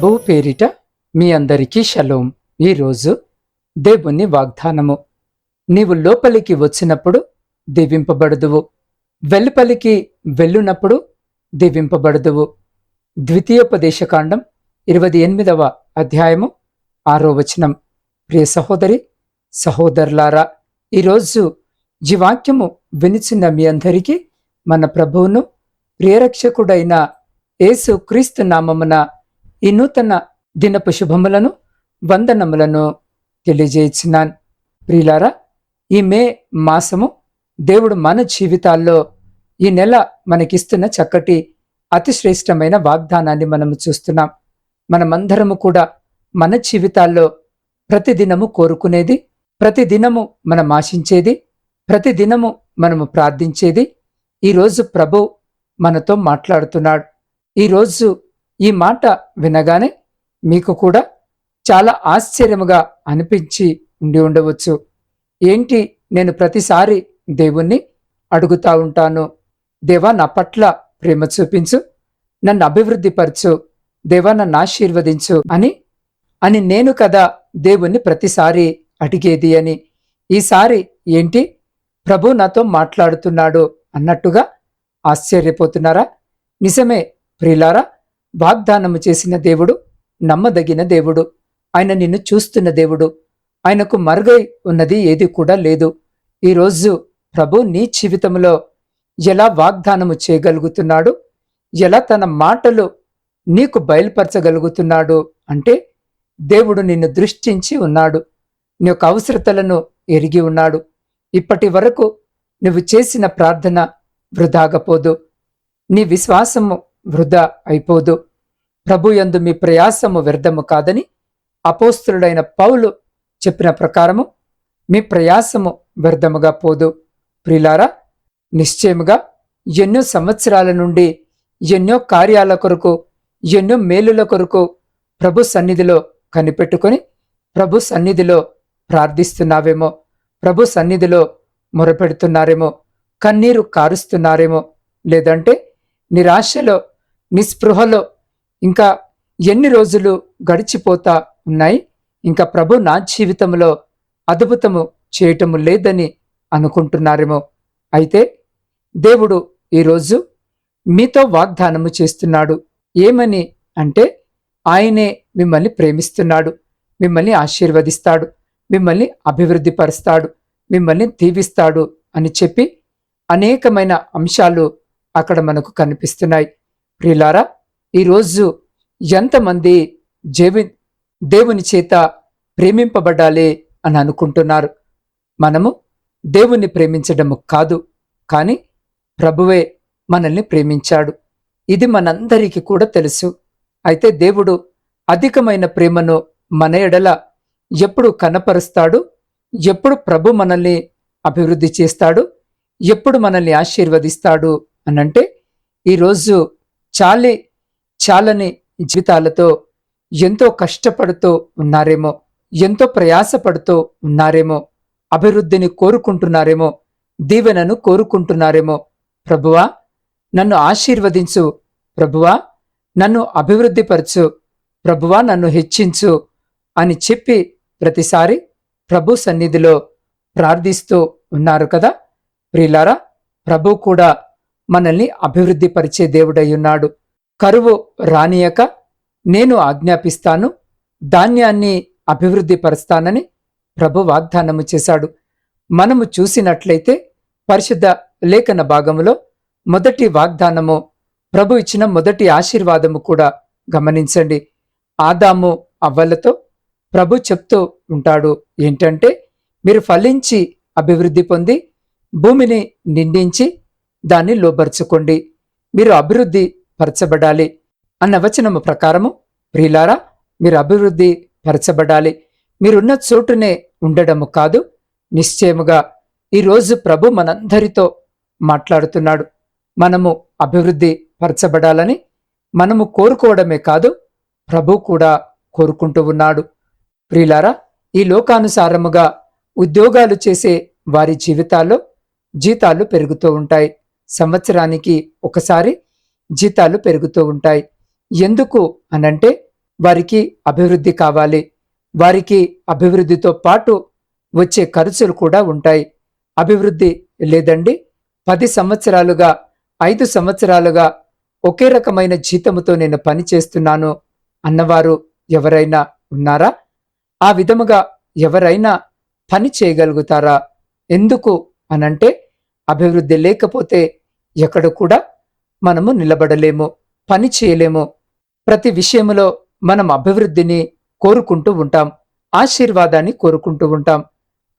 ప్రభువు పేరిట మీ అందరికీ షలోం. ఈరోజు దేవుని వాగ్దానము. నీవు లోపలికి వచ్చినప్పుడు దీవింపబడదువు. వెలుపలికి వెళ్ళునప్పుడు దీవింపబడదువు. ద్వితీయోపదేశకాండం ఇరవై ఎనిమిదవ అధ్యాయము ఆరో వచనం. ప్రియ సహోదరి సహోదరులారా ఈరోజు జీవాక్యము వినిచిన మీ అందరికీ మన ప్రభువును ప్రియరక్షకుడైన యేసు క్రీస్తు నామమున ఈ నూతన దినపు శుభములను వందనములను తెలియజేస్తున్నాను ప్రియులారా ఈ మే మాసము దేవుడు మన జీవితాల్లో ఈ నెల మనకిస్తున్న చక్కటి అతిశ్రేష్టమైన వాగ్దానాన్ని మనము చూస్తున్నాం. మనమందరము కూడా మన జీవితాల్లో ప్రతిదినము కోరుకునేది ప్రతిదినము మనం ఆశించేది ప్రతిదినము మనము ప్రార్థించేది ఈరోజు ప్రభు మనతో మాట్లాడుతున్నాడు. ఈరోజు ఈ మాట వినగానే మీకు కూడా చాలా ఆశ్చర్యముగా అనిపించి ఉండి ఉండవచ్చు. ఏంటి నేను ప్రతిసారి దేవుణ్ణి అడుగుతా ఉంటాను? దేవా నా పట్ల ప్రేమ చూపించు. నన్ను అభివృద్ధిపరచు దేవా నన్ను ఆశీర్వదించు అని అని నేను కదా దేవుణ్ణి ప్రతిసారి అడిగేది అని. ఈసారి ఏంటి? ప్రభు నాతో మాట్లాడుతున్నాడు అన్నట్టుగా ఆశ్చర్యపోతున్నారా? నిజమే ప్రిలారా వాగ్దానము చేసిన దేవుడు నమ్మదగిన దేవుడు. ఆయన నిన్ను చూస్తున్న దేవుడు. ఆయనకు మరుగై ఉన్నది ఏది కూడా లేదు. ఈరోజు ప్రభు నీ జీవితంలో ఎలా వాగ్దానము చేయగలుగుతున్నాడు? ఎలా తన మాటలు నీకు బయలుపరచగలుగుతున్నాడు? అంటే దేవుడు నిన్ను దృష్టించి ఉన్నాడు. నీ యొక్క అవసరతలను ఎరిగి ఉన్నాడు. ఇప్పటి వరకు నువ్వు చేసిన ప్రార్థన వృధాగపోదు. నీ విశ్వాసము వృధా అయిపోదు. ప్రభు యందు మీ ప్రయాసము వ్యర్థము కాదని అపోస్తుడైన పౌలు చెప్పిన ప్రకారము మీ ప్రయాసము వ్యర్థముగా పోదు. ప్రిలారా నిశ్చయముగా ఎన్నో సంవత్సరాల నుండి ఎన్నో కార్యాల కొరకు ఎన్నో మేలుల కొరకు ప్రభు సన్నిధిలో కనిపెట్టుకొని ప్రభు సన్నిధిలో ప్రార్థిస్తున్నావేమో ప్రభు సన్నిధిలో మొరపెడుతున్నారేమో కన్నీరు కారుస్తున్నారేమో లేదంటే నిరాశలో నిస్పృహలో ఇంకా ఎన్ని రోజులు గడిచిపోతా ఉన్నాయి? ఇంకా ప్రభు నా జీవితంలో అద్భుతము చేయటము లేదని అనుకుంటున్నారేమో. అయితే దేవుడు ఈరోజు మీతో వాగ్దానము చేస్తున్నాడు. ఏమని అంటే ఆయనే మిమ్మల్ని ప్రేమిస్తున్నాడు మిమ్మల్ని ఆశీర్వదిస్తాడు మిమ్మల్ని అభివృద్ధి పరుస్తాడు మిమ్మల్ని దీవిస్తాడు అని చెప్పి అనేకమైన అంశాలు అక్కడ మనకు కనిపిస్తున్నాయి. ప్రియులారా ఈరోజు ఎంతమంది జేవి దేవుని చేత ప్రేమింపబడాలి అని అనుకుంటున్నారు? మనము దేవుణ్ణి ప్రేమించడము కాదు కానీ ప్రభువే మనల్ని ప్రేమించాడు. ఇది మనందరికీ కూడా తెలుసు. అయితే దేవుడు అధికమైన ప్రేమను మన ఎడల ఎప్పుడు కనపరుస్తాడు? ఎప్పుడు ప్రభు మనల్ని అభివృద్ధి చేస్తాడు? ఎప్పుడు మనల్ని ఆశీర్వదిస్తాడు అనంటే ఈరోజు చాలే చాలని జీవితాలతో ఎంతో కష్టపడుతూ ఉన్నారేమో ఎంతో ప్రయాసపడుతూ ఉన్నారేమో అభివృద్ధిని కోరుకుంటున్నారేమో దీవెనను కోరుకుంటున్నారేమో ప్రభువా నన్ను ఆశీర్వదించు ప్రభువా నన్ను అభివృద్ధిపరచు ప్రభువా నన్ను హెచ్చించు అని చెప్పి ప్రతిసారి ప్రభు సన్నిధిలో ప్రార్థిస్తూ ఉన్నారు కదా. ప్రియులారా ప్రభు కూడా మనల్ని అభివృద్ధి పరిచే దేవుడై కరువు రానియక నేను ఆజ్ఞాపిస్తాను ధాన్యాన్ని అభివృద్ధి పరుస్తానని ప్రభు వాగ్దానము చేశాడు. మనము చూసినట్లయితే పరిశుద్ధ లేఖన భాగములో మొదటి వాగ్దానము ప్రభు ఇచ్చిన మొదటి ఆశీర్వాదము కూడా గమనించండి. ఆదాము అవ్వలతో ప్రభు చెప్తూ ఉంటాడు ఏంటంటే మీరు ఫలించి అభివృద్ధి పొంది భూమిని నిండించి దాన్ని లోపరుచుకోండి మీరు అభివృద్ధి పరచబడాలి అన్న వచనము ప్రకారము ప్రియులారా మీరు అభివృద్ధి పరచబడాలి. మీరున్న చోటునే ఉండడము కాదు నిశ్చయముగా ఈరోజు ప్రభు మనందరితో మాట్లాడుతున్నాడు. మనము అభివృద్ధి పరచబడాలని మనము కోరుకోవడమే కాదు ప్రభు కూడా కోరుకుంటూ ఉన్నాడు. ప్రియులారా ఈ లోకానుసారముగా ఉద్యోగాలు చేసే వారి జీవితాల్లో జీతాలు పెరుగుతూ ఉంటాయి. సంవత్సరానికి ఒకసారి జీతాలు పెరుగుతూ ఉంటాయి. ఎందుకు అనంటే వారికి అభివృద్ధి కావాలి. వారికి అభివృద్ధితో పాటు వచ్చే ఖర్చులు కూడా ఉంటాయి. అభివృద్ధి లేదండి. పది సంవత్సరాలుగా ఐదు సంవత్సరాలుగా ఒకే రకమైన జీతముతో నేను పని చేస్తున్నాను అన్నవారు ఎవరైనా ఉన్నారా? ఆ విధముగా ఎవరైనా పని చేయగలుగుతారా? ఎందుకు అనంటే అభివృద్ధి లేకపోతే ఎక్కడ కూడా మనము నిలబడలేము పని చేయలేము. ప్రతి విషయములో మనం అభివృద్ధిని కోరుకుంటూ ఉంటాం ఆశీర్వాదాన్ని కోరుకుంటూ ఉంటాం.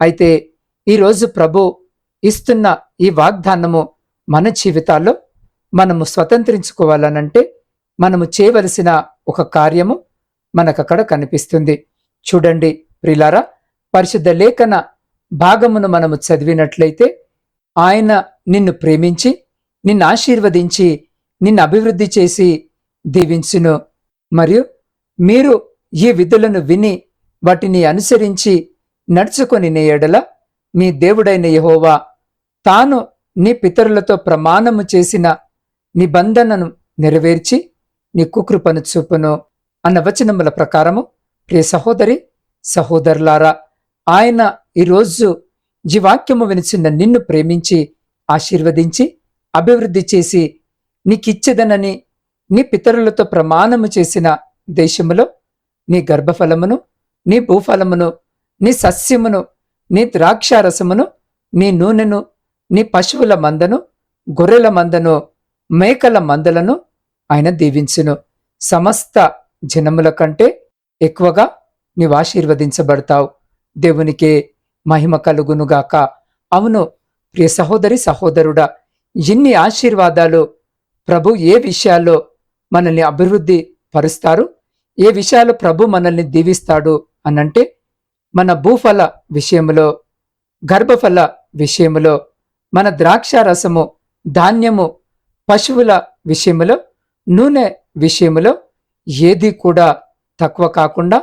అయితే ఈరోజు ప్రభు ఇస్తున్న ఈ వాగ్దానము మన జీవితాల్లో మనము స్వతంత్రించుకోవాలనంటే మనము చేయవలసిన ఒక కార్యము మనకక్కడ కనిపిస్తుంది. చూడండి ప్రిలారా పరిశుద్ధ లేఖన భాగమును మనము చదివినట్లయితే ఆయన నిన్ను ప్రేమించి నిన్ను ఆశీర్వదించి నిన్ను అభివృద్ధి చేసి దీవించును. మరియు మీరు ఈ విధులను విని వాటిని అనుసరించి నడుచుకొని నేయడల మీ నీ దేవుడైన యహోవా తాను నీ పితరులతో ప్రమాణము చేసిన నిబంధనను నెరవేర్చి నీ కుకృపను చూపును. అన్న వచనముల ప్రకారము ప్రియ సహోదరి సహోదరులారా ఆయన ఈరోజు జీవాక్యము వినిచిన నిన్ను ప్రేమించి ఆశీర్వదించి అభివృద్ధి చేసి నీకిచ్చెదనని నీ పితరులతో ప్రమాణము చేసిన దేశములో నీ గర్భఫలమును నీ భూఫలమును నీ సస్యమును నీ ద్రాక్షారసమును నీ నూనెను నీ పశువుల మందను గొర్రెల మందను మేకల మందలను ఆయన దీవించును. సమస్త జనముల కంటే ఎక్కువగా నీవు ఆశీర్వదించబడతావు. దేవునికే మహిమ కలుగునుగాక. అవును ప్రియ సహోదరి సహోదరుడా ఎన్ని ఆశీర్వాదాలు ప్రభు ఏ విషయాల్లో మనల్ని అభివృద్ధి పరుస్తారు? ఏ విషయాలు ప్రభు మనల్ని దీవిస్తాడు అనంటే మన భూఫల విషయములో గర్భఫల విషయములో మన ద్రాక్ష రసము ధాన్యము పశువుల విషయములో నూనె విషయములో ఏది కూడా తక్కువ కాకుండా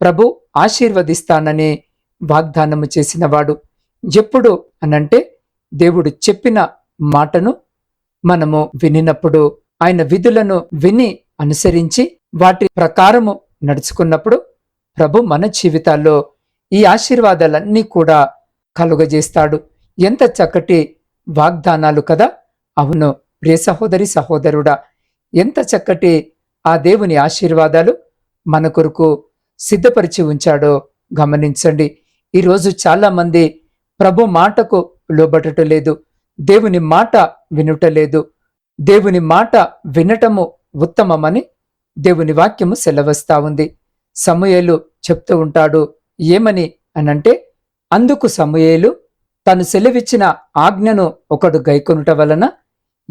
ప్రభు ఆశీర్వదిస్తానని వాగ్దానము చేసినవాడు ఎప్పుడు అనంటే దేవుడు చెప్పిన మాటను మనము వినినప్పుడు ఆయన విధులను విని అనుసరించి వాటి ప్రకారము నడుచుకున్నప్పుడు ప్రభు మన జీవితాల్లో ఈ ఆశీర్వాదాలన్నీ కూడా కలుగజేస్తాడు. ఎంత చక్కటి వాగ్దానాలు కదా! అవును ప్రియ సహోదరి సహోదరుడా ఎంత చక్కటి ఆ దేవుని ఆశీర్వాదాలు మన కొరకు సిద్ధపరిచి ఉంచాడో గమనించండి. ఈరోజు చాలామంది ప్రభు మాటకు లోబడటలేదు దేవుని మాట వినుటలేదు. దేవుని మాట వినటము ఉత్తమమని దేవుని వాక్యము సెలవస్తా ఉంది. సమూయేలు చెప్తూ ఉంటాడు ఏమని? అనంటే అందుకు సమూయేలు తను సెలవిచ్చిన ఆజ్ఞను ఒకడు గైకొనుట వలన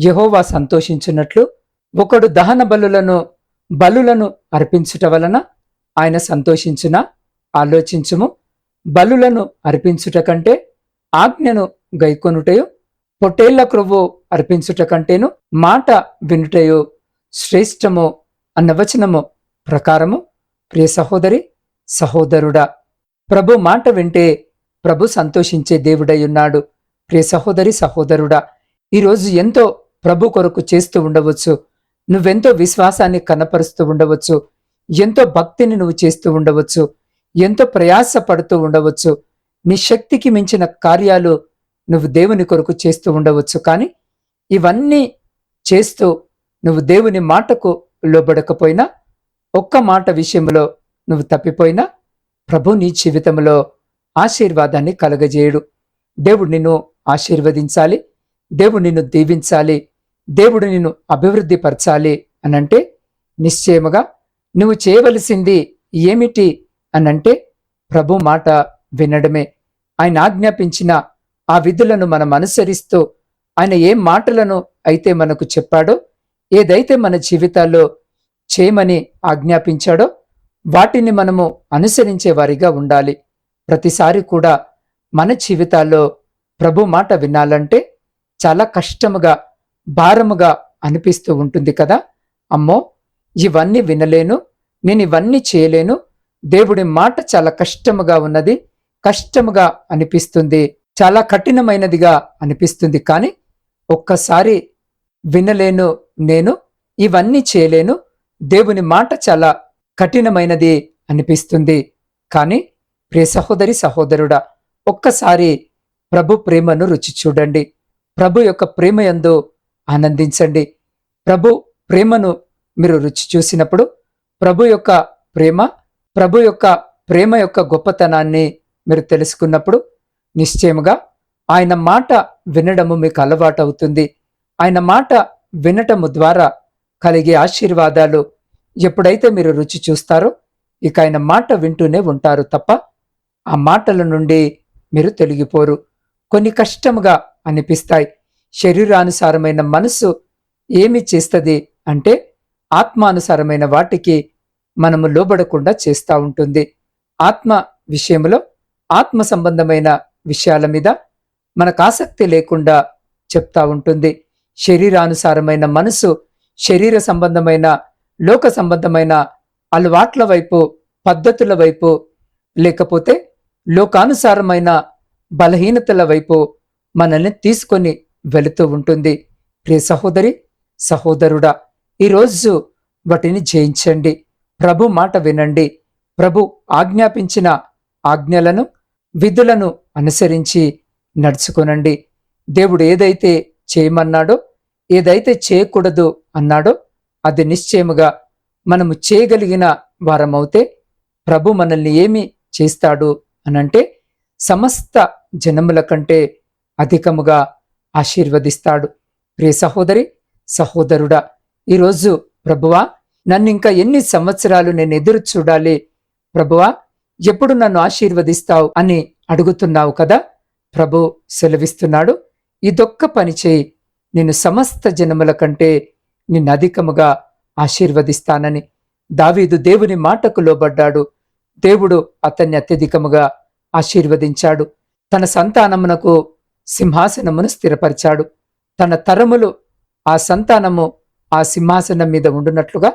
యహోవా సంతోషించినట్లు ఒకడు దహన బలులను బలులను అర్పించుట వలన ఆయన సంతోషించిన? ఆలోచించుము. బలులను అర్పించుట కంటే ఆజ్ఞను గైకొనుటయు పొట్టేళ్ళ క్రొవ్వు అర్పించుట కంటేను మాట వినుటయు శ్రేష్టము అన్న వచనము ప్రకారము. ప్రియ సహోదరి సహోదరుడా ప్రభు మాట వింటే ప్రభు సంతోషించే దేవుడై ఉన్నాడు ప్రియ సహోదరి సహోదరుడా ఈరోజు ఎంతో ప్రభు కొరకు చేస్తూ ఉండవచ్చు. నువ్వెంతో విశ్వాసాన్ని కనపరుస్తూ ఉండవచ్చు. ఎంతో భక్తిని నువ్వు చేస్తూ ఉండవచ్చు. ఎంతో ప్రయాస పడుతూ ఉండవచ్చు. నీ శక్తికి మించిన కార్యాలు నువ్వు దేవుని కొరకు చేస్తూ ఉండవచ్చు కానీ ఇవన్నీ చేస్తూ నువ్వు దేవుని మాటకు లోబడకపోయినా ఒక్క మాట విషయంలో నువ్వు తప్పిపోయినా ప్రభు నీ జీవితంలో ఆశీర్వాదాన్ని కలగజేయుడు. దేవుడు నిన్ను ఆశీర్వదించాలి దేవుడు నిన్ను దీవించాలి దేవుడు నిన్ను అభివృద్ధి పరచాలి అనంటే నిశ్చయముగా నువ్వు చేయవలసింది ఏమిటి అనంటే ప్రభు మాట వినడమే. ఆయన ఆజ్ఞాపించిన ఆ విధులను మనం అనుసరిస్తూ ఆయన ఏ మాటలను అయితే మనకు చెప్పాడో ఏదైతే మన జీవితాల్లో చేయమని ఆజ్ఞాపించాడో వాటిని మనము అనుసరించే వారిగా ఉండాలి. ప్రతిసారి కూడా మన జీవితాల్లో ప్రభు మాట వినాలంటే చాలా కష్టముగా భారముగా అనిపిస్తూ ఉంటుంది కదా. అమ్మో ఇవన్నీ వినలేను నేను ఇవన్నీ చేయలేను దేవుడి మాట చాలా కష్టముగా ఉన్నది కష్టముగా అనిపిస్తుంది. చాలా కఠినమైనదిగా అనిపిస్తుంది కానీ ఒక్కసారి వినలేను నేను ఇవన్నీ చేయలేను దేవుని మాట చాలా కఠినమైనది అనిపిస్తుంది. కానీ ప్రియ సహోదరి సహోదరుడా ఒక్కసారి ప్రభు ప్రేమను రుచి చూడండి. ప్రభు యొక్క ప్రేమ యందు ఆనందించండి. ప్రభు ప్రేమను మీరు రుచి చూసినప్పుడు ప్రభు యొక్క ప్రేమ ప్రభు యొక్క ప్రేమ యొక్క గొప్పతనాన్ని మీరు తెలుసుకున్నప్పుడు నిశ్చయముగా ఆయన మాట వినడము మీకు అలవాటు అవుతుంది ఆయన మాట వినటము ద్వారా కలిగే ఆశీర్వాదాలు ఎప్పుడైతే మీరు రుచి చూస్తారో ఇక ఆయన మాట వింటూనే ఉంటారు తప్ప ఆ మాటల నుండి మీరు తొలగిపోరు. కొన్ని కష్టముగా అనిపిస్తాయి. శరీరానుసారమైన మనసు ఏమి చేస్తుంది అంటే ఆత్మానుసారమైన వాటికి మనము లోబడకుండా చేస్తూ ఉంటుంది. ఆత్మ విషయంలో ఆత్మ సంబంధమైన విషయాల మీద మనకు ఆసక్తి లేకుండా చెప్తా ఉంటుంది. శరీరానుసారమైన మనసు శరీర సంబంధమైన లోక సంబంధమైన అలవాట్ల వైపు పద్ధతుల వైపు లేకపోతే లోకానుసారమైన బలహీనతల వైపు మనల్ని తీసుకొని వెళుతూ ఉంటుంది. ప్రియ సహోదరి సహోదరుడా ఈరోజు వాటిని జయించండి. ప్రభు మాట వినండి. ప్రభు ఆజ్ఞాపించిన ఆజ్ఞలను విధులను అనుసరించి నడుచుకొనండి. దేవుడు ఏదైతే చేయమన్నాడో ఏదైతే చేయకూడదు అన్నాడో అది నిశ్చయముగా మనము చేయగలిగిన వారమవుతే ప్రభు మనల్ని ఏమి చేస్తాడు అనంటే సమస్త జనముల కంటే అధికముగా ఆశీర్వదిస్తాడు. ప్రియ సహోదరి సహోదరుడా ఈరోజు ప్రభువా నన్ను ఇంకా ఎన్ని సంవత్సరాలు నేను ఎదురు చూడాలి? ప్రభువా ఎప్పుడు నన్ను ఆశీర్వదిస్తావు అని అడుగుతున్నావు కదా? ప్రభు సెలవిస్తున్నాడు. ఇదొక్క పని చేయి. నేను సమస్త జనముల కంటే నిన్ను అధికముగా ఆశీర్వదిస్తానని. దావీదు దేవుని మాటకు లోబడ్డాడు. దేవుడు అతన్ని అత్యధికముగా ఆశీర్వదించాడు. తన సంతానమునకు సింహాసనమును స్థిరపరిచాడు. తన తరములు ఆ సంతానము ఆ సింహాసనం మీద ఉండునట్లుగా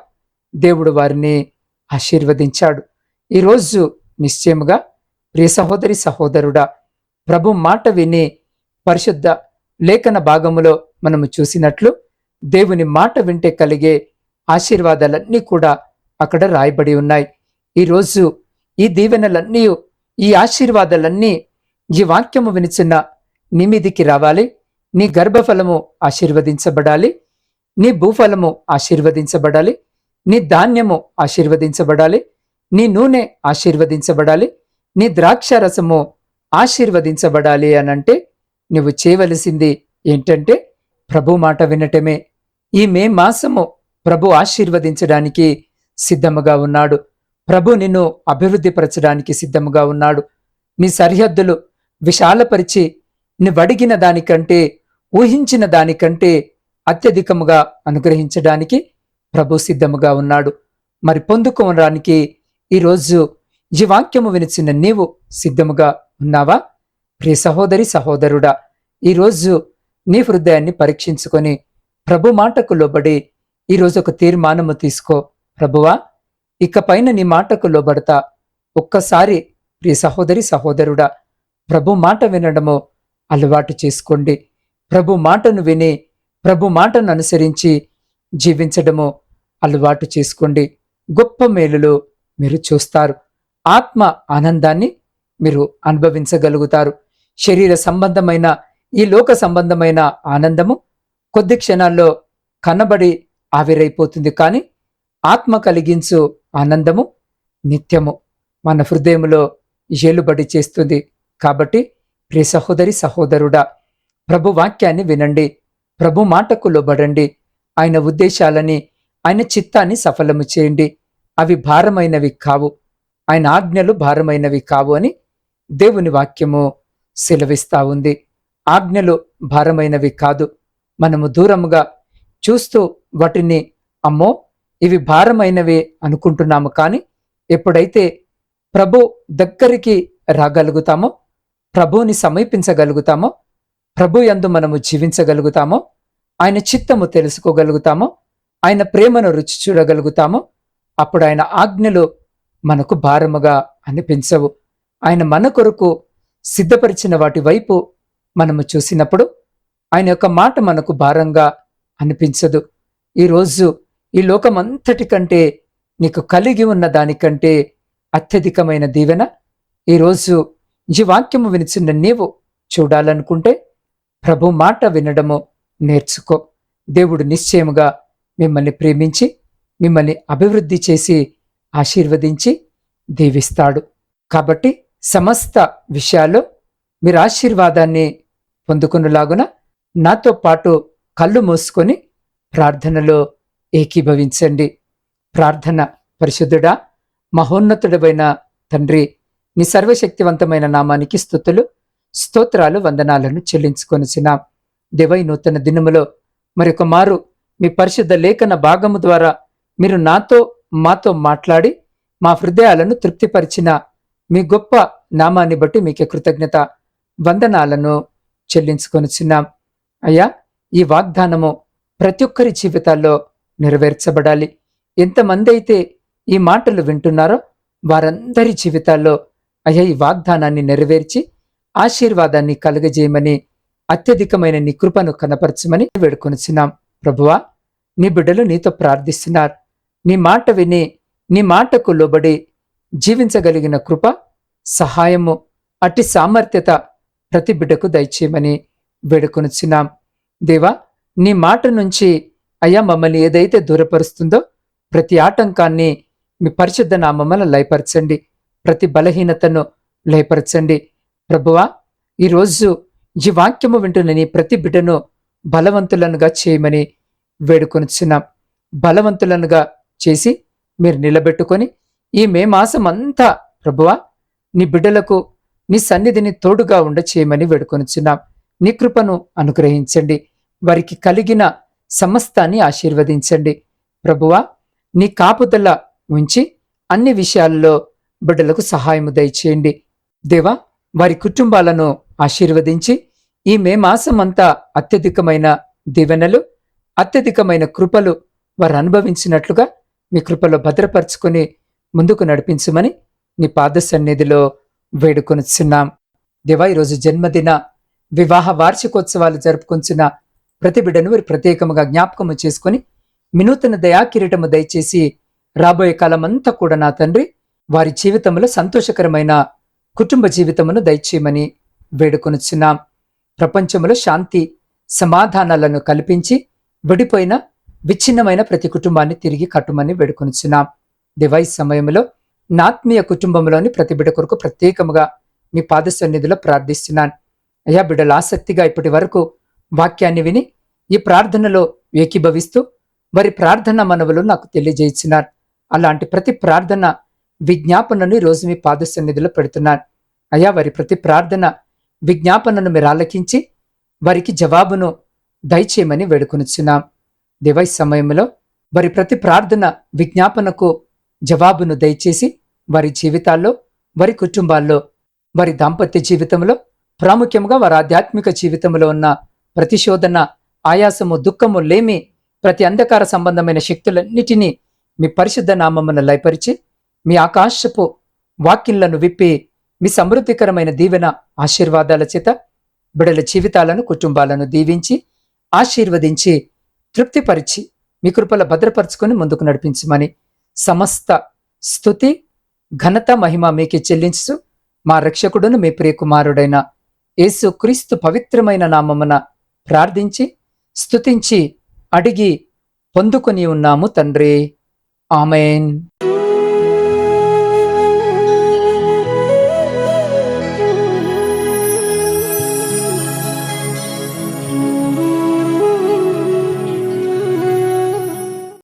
దేవుడు వారిని ఆశీర్వదించాడు. ఈరోజు నిశ్చయముగా ప్రియ సహోదరి సహోదరుడా ప్రభు మాట విని పరిశుద్ధ లేఖన భాగములో మనము చూసినట్లు దేవుని మాట వింటే కలిగే ఆశీర్వాదాలన్నీ కూడా అక్కడ రాయబడి ఉన్నాయి. ఈరోజు ఈ దీవెనలన్నీ ఈ ఆశీర్వాదాలన్నీ ఈ వాక్యము వినిచిన నిమిదికి రావాలి. నీ గర్భఫలము ఆశీర్వదించబడాలి. నీ భూఫలము ఆశీర్వదించబడాలి. నీ ధాన్యము ఆశీర్వదించబడాలి. నీ నూనె ఆశీర్వదించబడాలి నీ ద్రాక్ష రసము ఆశీర్వదించబడాలి అనంటే నువ్వు చేయవలసింది ఏంటంటే ప్రభు మాట వినటమే. ఈ మే మాసము ప్రభు ఆశీర్వదించడానికి సిద్ధముగా ఉన్నాడు. ప్రభు నిన్ను అభివృద్ధిపరచడానికి సిద్ధముగా ఉన్నాడు. నీ సరిహద్దులు విశాలపరిచి నువ్వడిగిన దానికంటే ఊహించిన దానికంటే అత్యధికముగా అనుగ్రహించడానికి ప్రభు సిద్ధముగా ఉన్నాడు. మరి పొందుకోవడానికి ఈరోజు ఈ వాక్యము వినిచిన నీవు సిద్ధముగా ఉన్నావా? ప్రియ సహోదరి సహోదరుడా ఈరోజు నీ హృదయాన్ని పరీక్షించుకొని ప్రభు మాటకు లోబడి ఈరోజు ఒక తీర్మానము తీసుకో. ప్రభువా ఇకపైన నీ మాటకు లోబడతా. ఒక్కసారి ప్రియ సహోదరి సహోదరుడా ప్రభు మాట వినడము అలవాటు చేసుకోండి. ప్రభు మాటను విని ప్రభు మాటను అనుసరించి జీవించడము అలవాటు చేసుకోండి. గొప్ప మేలులు మీరు చూస్తారు. ఆత్మ ఆనందాన్ని మీరు అనుభవించగలుగుతారు. శరీర సంబంధమైన ఈ లోక సంబంధమైన ఆనందము కొద్ది క్షణాల్లో కనబడి ఆవిరైపోతుంది. కానీ ఆత్మ కలిగించు ఆనందము నిత్యము. మన హృదయములో ఏలుబడి చేస్తుంది. కాబట్టి ప్రియ సహోదరి సహోదరుడా ప్రభు వాక్యాన్ని వినండి. ప్రభు మాటకు లోబడండి. ఆయన ఉద్దేశాలని ఆయన చిత్తాన్ని సఫలము చేయండి. అవి భారమైనవి కావు. ఆయన ఆజ్ఞలు భారమైనవి కావు అని దేవుని వాక్యము సెలవిస్తా ఉంది. ఆజ్ఞలు భారమైనవి కాదు. మనము దూరముగా చూస్తూ వాటిని అమ్మో ఇవి భారమైనవి అనుకుంటున్నాము కానీ ఎప్పుడైతే ప్రభు దగ్గరికి రాగలుగుతామో ప్రభువుని సమీపించగలుగుతామో ప్రభు యందు మనము జీవించగలుగుతామో ఆయన చిత్తము తెలుసుకోగలుగుతామో ఆయన ప్రేమను రుచి చూడగలుగుతామో అప్పుడు ఆయన ఆజ్ఞలు మనకు భారముగా అనిపించవు. ఆయన మన కొరకు సిద్ధపరిచిన వాటి వైపు మనము చూసినప్పుడు ఆయన యొక్క మాట మనకు భారంగా అనిపించదు. ఈరోజు ఈ లోకమంతటి కంటే నీకు కలిగి ఉన్న దానికంటే అత్యధికమైన దీవెన ఈరోజు ఈ వాక్యము వినిచిన నీవు చూడాలనుకుంటే ప్రభు మాట వినడము నేర్చుకో. దేవుడు నిశ్చయముగా మిమ్మల్ని ప్రేమించి మిమ్మల్ని అభివృద్ధి చేసి ఆశీర్వదించి దీవిస్తాడు. కాబట్టి సమస్త విషయాల్లో మీరు ఆశీర్వాదాన్ని పొందుకున్నలాగున నాతో పాటు కళ్ళు మూసుకొని ప్రార్థనలో ఏకీభవించండి. ప్రార్థన పరిశుద్ధుడా మహోన్నతుడమైన తండ్రి నీ సర్వశక్తివంతమైన నామానికి స్థుతులు స్తోత్రాలు వందనాలను చెల్లించుకొనిచిన దేవై నూతన దినములో మరొక మారు మీ పరిశుద్ధ లేఖన భాగము ద్వారా మీరు నాతో మాతో మాట్లాడి మా హృదయాలను తృప్తిపరిచిన మీ గొప్ప నామాన్ని బట్టి మీకే కృతజ్ఞత వందనాలను చెల్లించుకొనిచున్నాం అయ్యా ఈ వాగ్దానము ప్రతి ఒక్కరి జీవితాల్లో నెరవేర్చబడాలి. ఎంతమంది అయితే ఈ మాటలు వింటున్నారో వారందరి జీవితాల్లో అయ్యా ఈ వాగ్దానాన్ని నెరవేర్చి ఆశీర్వాదాన్ని కలుగజేయమని అత్యధికమైన నీ కృపను కనపరచమని వేడుకొనిచున్నాం ప్రభువా నీ బిడ్డలు నీతో ప్రార్థిస్తున్నారు. నీ మాట విని నీ మాటకు లోబడి జీవించగలిగిన కృప సహాయము అట్టి సామర్థ్యత ప్రతి బిడ్డకు దయచేయమని వేడుకొనిచున్నాం. దేవా నీ మాట నుంచి అయ్యా మమ్మల్ని ఏదైతే దూరపరుస్తుందో ప్రతి ఆటంకాన్ని మీ పరిశుద్ధ నామమ్మల లయపరచండి. ప్రతి బలహీనతను లయపరచండి. ప్రభువా ఈరోజు ఈ వాక్యము వింటున్న నీ ప్రతి బిడ్డను బలవంతులనుగా చేయమని వేడుకొనిచున్నాం. బలవంతులనుగా చేసి మీరు నిలబెట్టుకొని ఈ మే మాసం అంతా ప్రభువా నీ బిడ్డలకు నీ సన్నిధిని తోడుగా ఉండ చేయమని వేడుకొనిచున్నాం. నీ కృపను అనుగ్రహించండి. వారికి కలిగిన సమస్తాన్ని ఆశీర్వదించండి. ప్రభువా నీ కాపుదల ఉంచి అన్ని విషయాల్లో బిడ్డలకు సహాయము దయచేయండి. దేవా వారి కుటుంబాలను ఆశీర్వదించి ఈ మే మాసం అంతా అత్యధికమైన దీవెనలు అత్యధికమైన కృపలు వారు అనుభవించినట్లుగా మీ కృపలో భద్రపరుచుకొని ముందుకు నడిపించమని నీ పాద సన్నిధిలో వేడుకొనిచున్నాం. దేవా ఈరోజు జన్మదిన వివాహ వార్షికోత్సవాలు జరుపుకొంచున్న ప్రతి బిడ్డను వారు ప్రత్యేకముగా జ్ఞాపకము చేసుకొని వినూతన దయా కిరీటము దయచేసి రాబోయే కాలమంతా కూడా నా తండ్రి వారి జీవితంలో సంతోషకరమైన కుటుంబ జీవితమును దయచేయమని వేడుకొనుచున్నాం. ప్రపంచంలో శాంతి సమాధానాలను కల్పించి విడిపోయిన విచ్ఛిన్నమైన ప్రతి కుటుంబాన్ని తిరిగి కట్టుమని వేడుకొనిచున్నాం. దివై సమయంలో నాత్మీయ కుటుంబంలోని ప్రతి బిడ్డ కొరకు ప్రత్యేకముగా మీ పాద సన్నిధిలో ప్రార్థిస్తున్నాను. అయ్యా బిడ్డలు ఆసక్తిగా ఇప్పటి వరకు వాక్యాన్ని విని ఈ ప్రార్థనలో ఏకీభవిస్తూ వారి ప్రార్థన మనవులు నాకు తెలియజేయించినారు అలాంటి ప్రతి ప్రార్థన విజ్ఞాపనను ఈరోజు రోజు మీ పాద సన్నిధిలో పెడుతున్నాను. అయ్యా వారి ప్రతి ప్రార్థన విజ్ఞాపనను మీరు ఆలకించి వారికి జవాబును దయచేయమని వేడుకొనిచ్చున్నాం దివై సమయంలో వారి ప్రతి ప్రార్థన విజ్ఞాపనకు జవాబును దయచేసి వారి జీవితాల్లో వారి కుటుంబాల్లో వారి దాంపత్య జీవితంలో ప్రాముఖ్యంగా వారి ఆధ్యాత్మిక జీవితంలో ఉన్న ప్రతిశోధన ఆయాసము దుఃఖము లేమి ప్రతి అంధకార సంబంధమైన శక్తులన్నిటినీ మీ పరిశుద్ధ నామమును లయపరిచి మీ ఆకాశపు వాక్యలను విప్పి మీ సమృద్ధికరమైన దీవెన ఆశీర్వాదాల చేత బిడల జీవితాలను కుటుంబాలను దీవించి ఆశీర్వదించి తృప్తిపరిచి మీ కృపల భద్రపరుచుకొని ముందుకు నడిపించమని సమస్త స్థుతి ఘనత మహిమ మీకే చెల్లించు మా రక్షకుడును మీ ప్రియకుమారుడైన యేసు క్రీస్తు పవిత్రమైన నామమున ప్రార్థించి స్థుతించి అడిగి పొందుకొని ఉన్నాము తండ్రి. ఆమెన్.